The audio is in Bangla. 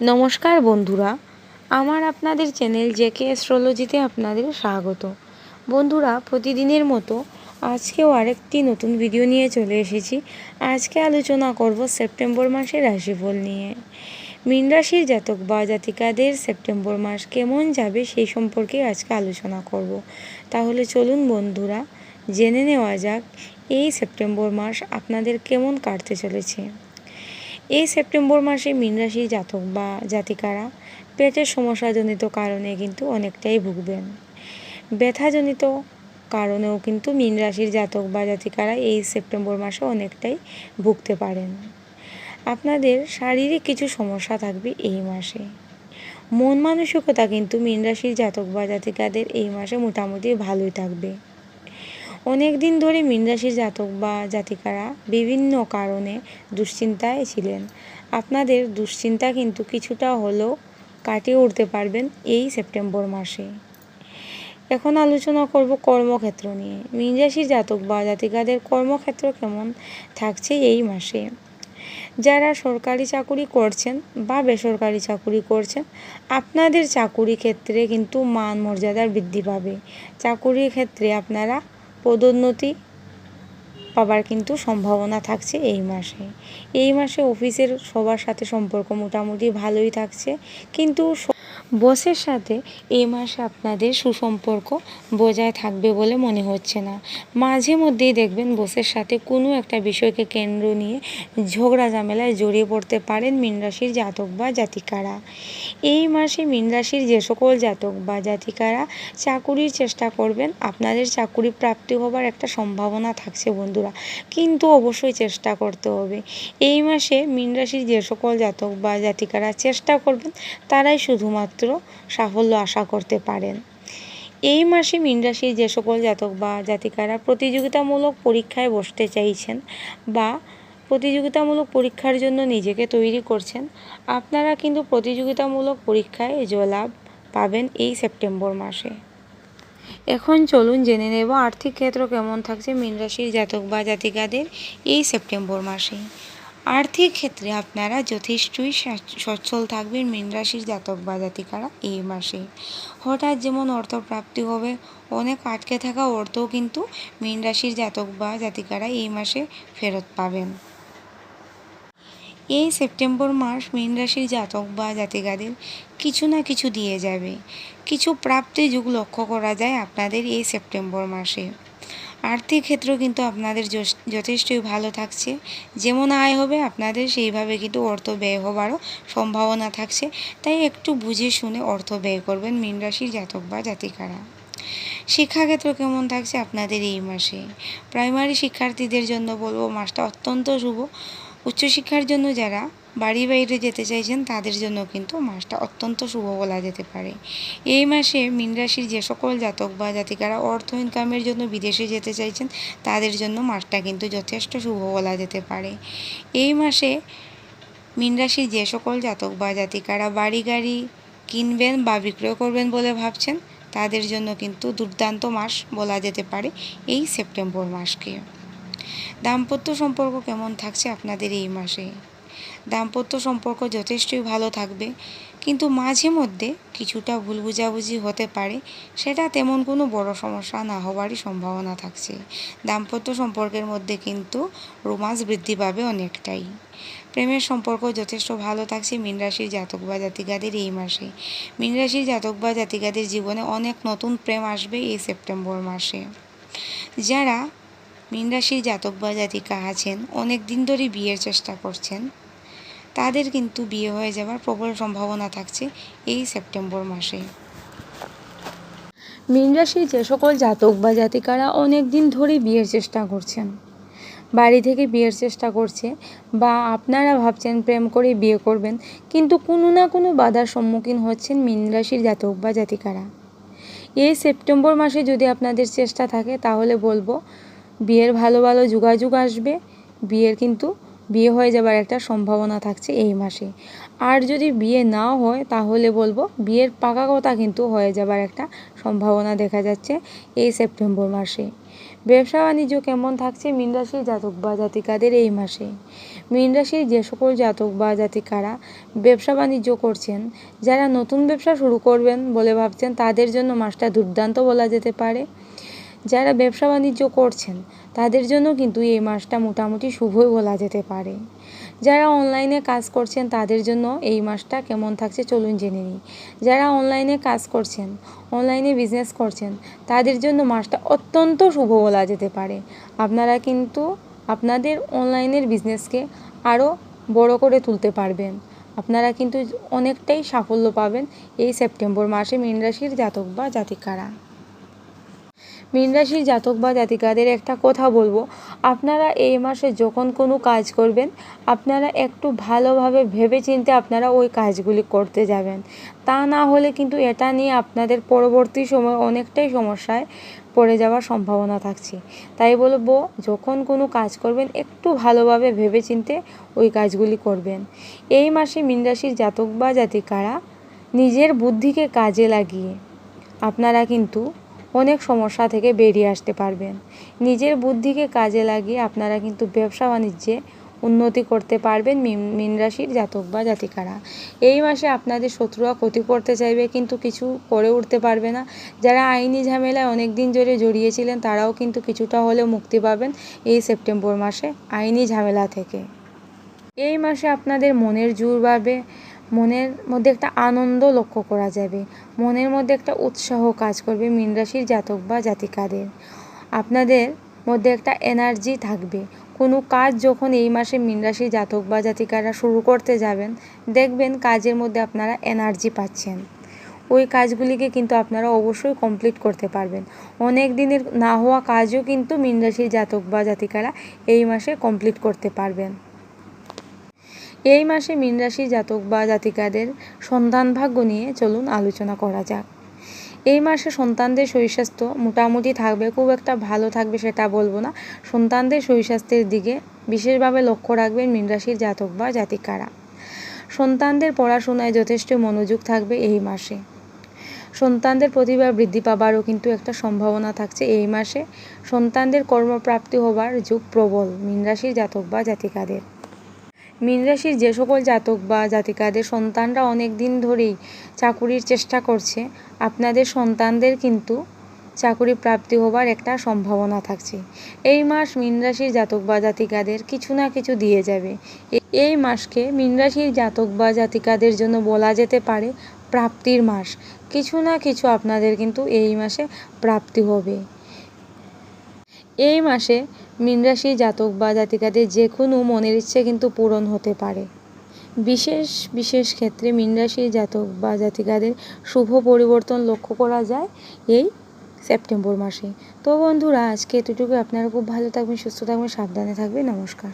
নমস্কার বন্ধুরা, আমার আপনাদের চ্যানেল জেকে অ্যাস্ট্রোলজিতে আপনাদের স্বাগত। বন্ধুরা, প্রতিদিনের মতো আজকেও আরেকটি নতুন ভিডিও নিয়ে চলে এসেছি। আজকে আলোচনা করব সেপ্টেম্বর মাসের রাশিফল নিয়ে। মীন রাশির জাতক বা জাতিকাদের সেপ্টেম্বর মাস কেমন যাবে সেই সম্পর্কে আজকে আলোচনা করব। তাহলে চলুন বন্ধুরা, জেনে নেওয়া যাক, এই সেপ্টেম্বর মাস আপনাদের কেমন কাটতে চলেছে। এই সেপ্টেম্বর মাসে মীন রাশির জাতক বা জাতিকারা পেটের সমস্যাজনিত কারণে কিন্তু অনেকটাই ভুগবেন। ব্যথাজনিত কারণেও কিন্তু মীন রাশির জাতক বা জাতিকারা এই সেপ্টেম্বর মাসে অনেকটাই ভুগতে পারেন। আপনাদের শারীরিক কিছু সমস্যা থাকবে এই মাসে। মন মানসিকতা কিন্তু মীন রাশির জাতক বা জাতিকাদের এই মাসে মোটামুটি ভালোই থাকবে। অনেক দিন ধরে মীন রাশির জাতক বা জাতিকারা বিভিন্ন কারণে দুশ্চিন্তায় ছিলেন। আপনাদের দুশ্চিন্তা কিন্তু কিছুটা হলেও কাটিয়ে উঠতে পারবেন এই সেপ্টেম্বর মাসে। এখন আলোচনা করব কর্মক্ষেত্র নিয়ে। মীন রাশির জাতক বা জাতিকাদের কর্মক্ষেত্র কেমন থাকছে এই মাসে? যারা সরকারি চাকুরি করছেন বা বেসরকারি চাকুরি করছেন, আপনাদের চাকুরি ক্ষেত্রে কিন্তু মান মর্যাদার বৃদ্ধি পাবে। চাকুরির ক্ষেত্রে আপনারা পদোন্নতি পাবার কিন্তু সম্ভাবনা থাকছে এই মাসে। এই মাসে অফিসের সবার সাথে সম্পর্ক মোটামুটি ভালোই থাকছে, কিন্তু বসের সাথে এই মাসে আপনাদের সুসম্পর্ক বজায় থাকবে বলে মনে হচ্ছে না। মাঝে মধ্যেই দেখবেন বসের সাথে কোনো একটা বিষয়কে কেন্দ্র নিয়ে ঝগড়া ঝামেলায় জড়িয়ে পড়তে পারেন মীন রাশির জাতক বা জাতিকারা। এই মাসে মীন রাশির যে সকল জাতক বা জাতিকারা চাকুরির চেষ্টা করবেন, আপনাদের চাকুরি প্রাপ্তি হবার একটা সম্ভাবনা থাকছে বন্ধুরা, কিন্তু অবশ্যই চেষ্টা করতে হবে। এই মাসে মীন রাশির যে সকল জাতক বা জাতিকারা চেষ্টা করবেন, তারাই শুধুমাত্র সাফল্য আশা করতে পারেন। এই মাসে মীন রাশির যে সকল জাতক বা জাতিকারা প্রতিযোগিতামূলক পরীক্ষায় বসতে চাইছেন বা প্রতিযোগিতামূলক পরীক্ষার জন্য নিজেকে তৈরি করছেন, আপনারা কিন্তু প্রতিযোগিতামূলক পরীক্ষায় জয়লাভ পাবেন এই সেপ্টেম্বর মাসে। এখন চলুন জেনে নেব আর্থিক ক্ষেত্র কেমন থাকছে মীন রাশির জাতক বা জাতিকাদের এই সেপ্টেম্বর মাসে। আর্থিক ক্ষেত্রে আপনারা যথেষ্টই সচ্ছল থাকবেন মীন রাশির জাতক বা জাতিকারা এই মাসে। হঠাৎ যেমন অর্থ প্রাপ্তি হবে, অনেক আটকে থাকা অর্থও কিন্তু মীন রাশির জাতক বা জাতিকারা এই মাসে ফেরত পাবেন। এই সেপ্টেম্বর মাস মীন রাশির জাতক বা জাতিকাদের কিছু না কিছু দিয়ে যাবে। কিছু প্রাপ্তি যুগ লক্ষ্য করা যায় আপনাদের এই সেপ্টেম্বর মাসে। আর্থিক ক্ষেত্র কিন্তু আপনাদের যথেষ্টই ভালো থাকছে। যেমন আয় হবে, আপনাদের সেইভাবে কিন্তু অর্থ ব্যয় হবারও সম্ভাবনা থাকছে। তাই একটু বুঝে শুনে অর্থ ব্যয় করবেন মীন রাশির জাতক বা জাতিকারা। শিক্ষাক্ষেত্র কেমন থাকছে আপনাদের এই মাসে? প্রাইমারি শিক্ষার্থীদের জন্য বলব, মাসটা অত্যন্ত শুভ। উচ্চশিক্ষার জন্য যারা বাড়ি বাইরে যেতে চাইছেন, তাদের জন্য কিন্তু মাসটা অত্যন্ত শুভ বলা যেতে পারে। এই মাসে মীন রাশির যে সকল জাতক বা জাতিকারা অর্থ ইনকামের জন্য বিদেশে যেতে চাইছেন, তাদের জন্য মাসটা কিন্তু যথেষ্ট শুভ বলা যেতে পারে। এই মাসে মীন রাশির যে সকল জাতক বা জাতিকারা বাড়ি গাড়ি কিনবেন বা বিক্রয় করবেন বলে ভাবছেন, তাদের জন্য কিন্তু দুর্দান্ত মাস বলা যেতে পারে এই সেপ্টেম্বর মাসকে। দাম্পত্য সম্পর্ক কেমন থাকছে আপনাদের এই মাসে? দাম্পত্য সম্পর্ক যথেষ্টই ভালো থাকবে। কিন্তু মাঝে মধ্যে কিছুটা ভুল বুঝাবুঝি হতে পারে, সেটা তেমন কোনো বড় সমস্যা না হওয়ারই সম্ভাবনা থাকছে। দাম্পত্য সম্পর্কের মধ্যে কিন্তু রোমান্স বৃদ্ধি পাবে অনেকটাই। প্রেমের সম্পর্ক যথেষ্ট ভালো থাকছে মীন রাশির জাতক বা জাতিকাদের এই মাসে। মীন রাশির জাতক বা জাতিকাদের জীবনে অনেক নতুন প্রেম আসবে এই সেপ্টেম্বর মাসে। যারা মীন রাশির জাতক বা জাতিকা আছেন, অনেক দিন ধরে বিয়ের চেষ্টা করছেন তাদের কিন্তু বিয়ে হয়ে যাওয়ার প্রবল সম্ভাবনা থাকছে এই সেপ্টেম্বর মাসে। মীন রাশির যে সকল জাতক বা জাতিকারা অনেক দিন ধরে বিয়ের চেষ্টা করছেন। বাড়ি থেকে বিয়ের চেষ্টা করছে বা আপনারা ভাবছেন প্রেম করে বিয়ে করবেন, কিন্তু কোনো না কোনো বাধার সম্মুখীন হচ্ছেন মীন রাশির জাতক বা জাতিকারা। এই সেপ্টেম্বর মাসে যদি আপনাদের চেষ্টা থাকে, তাহলে বলব বিয়ের ভালো ভালো যোগাযোগ আসবে। বিয়ের কিন্তু বিয়ে হয়ে যাবার একটা সম্ভাবনা থাকছে এই মাসে। আর যদি বিয়ে নাও হয়, তাহলে বলব বিয়ের পাকা কথা কিন্তু হয়ে যাবার একটা সম্ভাবনা দেখা যাচ্ছে এই সেপ্টেম্বর মাসে। ব্যবসা বাণিজ্য কেমন থাকছে মীন রাশির জাতক বা জাতিকাদের এই মাসে? মীন রাশির যে সকল জাতক বা জাতিকারা ব্যবসা বাণিজ্য করছেন, যারা নতুন ব্যবসা শুরু করবেন বলে ভাবছেন, তাদের জন্য মাসটা দুর্দান্ত বলা যেতে পারে। যারা ব্যবসা বাণিজ্য করছেন তাদের জন্য কিন্তু এই মাসটা মোটামুটি শুভই বলা যেতে পারে। যারা অনলাইনে কাজ করছেন, তাদের জন্য এই মাসটা কেমন থাকছে চলুন জেনে নিই। যারা অনলাইনে কাজ করছেন অনলাইনে বিজনেস করছেন, তাদের জন্য মাসটা অত্যন্ত শুভ বলা যেতে পারে। আপনারা কিন্তু আপনাদের অনলাইনের বিজনেসকে আরও বড় করে তুলতে পারবেন। আপনারা কিন্তু অনেকটাই সাফল্য পাবেন এই সেপ্টেম্বর মাসে মীন রাশির জাতক বা জাতিকারা। মীন জাতক বা জাতিকাদের একটা কথা বলব। আপনারা এই মাসে যখন কোনো কাজ করবেন, আপনারা একটু ভালোভাবে ভেবে চিনতে আপনারা ওই কাজগুলি করতে যাবেন। তা না হলে কিন্তু এটা নিয়ে আপনাদের পরবর্তী সময় অনেকটাই সমস্যায় পড়ে যাওয়ার সম্ভাবনা থাকছে। তাই বলব, যখন কোনো কাজ করবেন, একটু ভালোভাবে ভেবে চিনতে ওই কাজগুলি করবেন। এই মাসে মীন রাশির জাতক বা জাতিকারা নিজের বুদ্ধিকে কাজে লাগিয়ে, আপনারা কিন্তু অনেক সমস্যা থেকে বেরিয়ে আসতে পারবেন। নিজের বুদ্ধিকে কাজে লাগিয়ে আপনারা কিন্তু ব্যবসা বাণিজ্যে উন্নতি করতে পারবেন মীন রাশির জাতক বা জাতিকারা। এই মাসে আপনাদের শত্রুরা ক্ষতি করতে চাইবে কিন্তু কিছু করে উঠতে পারবে না। যারা আইনি ঝামেলায় অনেক দিন ধরে জড়িয়েছিলেন তারাও কিন্তু কিছুটা হলেও মুক্তি পাবেন এই সেপ্টেম্বর মাসে আইনি ঝামেলা থেকে। এই মাসে আপনাদের মনের জোর বাড়বে মনের মধ্যে একটা আনন্দ লক্ষ্য করা যাবে। মনের মধ্যে একটা উৎসাহ কাজ করবে মীন রাশির জাতক বা জাতিকাদের। আপনাদের মধ্যে একটা এনার্জি থাকবে। কোনো কাজ যখন এই মাসে মীন জাতক বা জাতিকারা শুরু করতে যাবেন, দেখবেন কাজের মধ্যে আপনারা এনার্জি পাচ্ছেন। ওই কাজগুলিকে কিন্তু আপনারা অবশ্যই কমপ্লিট করতে পারবেন। অনেক দিনের না হওয়া কাজও কিন্তু মীন রাশির জাতক বা জাতিকারা এই মাসে কমপ্লিট করতে পারবেন। এই মাসে মীন রাশি জাতক বা জাতিকাদের সন্তান ভাগ্য নিয়ে চলুন আলোচনা করা যাক। এই মাসে সন্তানদের শরীর স্বাস্থ্য মোটামুটি থাকবে, খুব একটা ভালো থাকবে সেটা বলব না। সন্তানদের শরীর স্বাস্থ্যের দিকে বিশেষভাবে লক্ষ্য রাখবেন মীন রাশির জাতক বা জাতিকারা। সন্তানদের পড়াশোনায় যথেষ্ট মনোযোগ থাকবে এই মাসে। সন্তানদের প্রতিভা বৃদ্ধি পাবারও কিন্তু একটা সম্ভাবনা থাকছে এই মাসে। সন্তানদের কর্মপ্রাপ্তি হবার যুগ প্রবল মীন রাশির জাতক বা জাতিকাদের। মীন রাশির যে সকল জাতক বা জাতিকাদের সন্তানরা অনেক দিন ধরেই চাকুরির চেষ্টা করছে, আপনাদের সন্তানদের কিন্তু চাকুরি প্রাপ্তি হবার একটা সম্ভাবনা থাকছে। এই মাস মীন রাশির জাতক বা জাতিকাদের কিছু না কিছু দিয়ে যাবে। এই মাসকে মীন রাশির জাতক বা জাতিকাদের জন্য বলা যেতে পারে প্রাপ্তির মাস। কিছু না কিছু আপনাদের কিন্তু এই মাসে প্রাপ্তি হবে। এই মাসে মীনরাশি জাতক বা জাতিকাদের যে কোনো মনের ইচ্ছে কিন্তু পূরণ হতে পারে। বিশেষ বিশেষ ক্ষেত্রে মীনরাশি জাতক বা জাতিকাদের শুভ পরিবর্তন লক্ষ্য করা যায় এই সেপ্টেম্বর মাসে। তো বন্ধুরা, আজকে এতটুকু আপনারা খুব ভালো থাকবেন, সুস্থ থাকবেন, সাবধানে থাকবেন। নমস্কার।